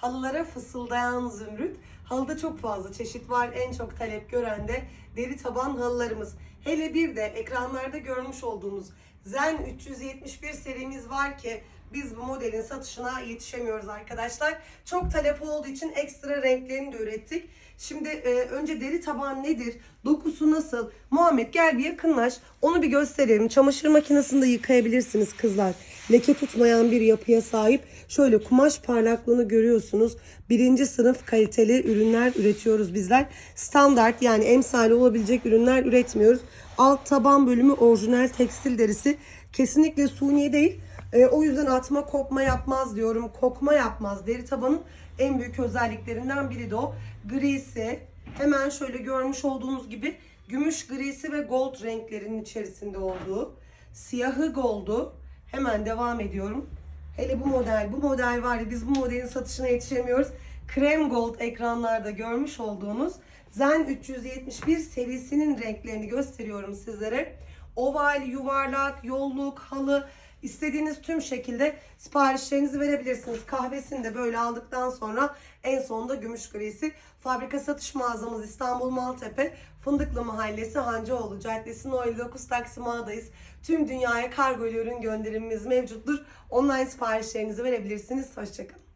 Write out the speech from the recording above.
Halılara fısıldayan zümrüt. Halıda çok fazla çeşit var. En çok talep gören de deri taban halılarımız. Hele bir de ekranlarda görmüş olduğunuz Zen 371 serimiz var ki biz bu modelin satışına yetişemiyoruz arkadaşlar. Çok talep olduğu için ekstra renklerini de ürettik. Şimdi e, önce deri taban nedir? Dokusu nasıl? Muhammed gel bir yakınlaş. Onu bir gösterelim. Çamaşır makinesinde yıkayabilirsiniz kızlar. Leke tutmayan bir yapıya sahip. Şöyle kumaş parlaklığını görüyorsunuz. Birinci sınıf kaliteli ürünler üretiyoruz bizler. Standart yani emsali olabilecek ürünler üretmiyoruz. Alt taban bölümü orijinal tekstil derisi. Kesinlikle suni değil. E, o yüzden atma kopma yapmaz diyorum. Kokma yapmaz. Deri tabanın en büyük özelliklerinden biri de o. Grisi hemen şöyle görmüş olduğunuz gibi gümüş grisi ve gold renklerinin içerisinde olduğu. Siyahı goldu. Hemen devam ediyorum. Hele bu model, bu model var ya biz bu modelin satışına yetişemiyoruz. Krem gold ekranlarda görmüş olduğunuz Zen 371 serisinin renklerini gösteriyorum sizlere. Oval, yuvarlak, yolluk, halı istediğiniz tüm şekilde siparişlerinizi verebilirsiniz. Kahvesini de böyle aldıktan sonra en sonunda gümüş grisi. Fabrika satış mağazamız İstanbul Maltepe, Fındıklı Mahallesi, Hancıoğlu Caddesi, No 59 Taksim Ağa'dayız. Tüm dünyaya kargo ürün gönderimimiz mevcuttur. Online siparişlerinizi verebilirsiniz. Hoşçakalın.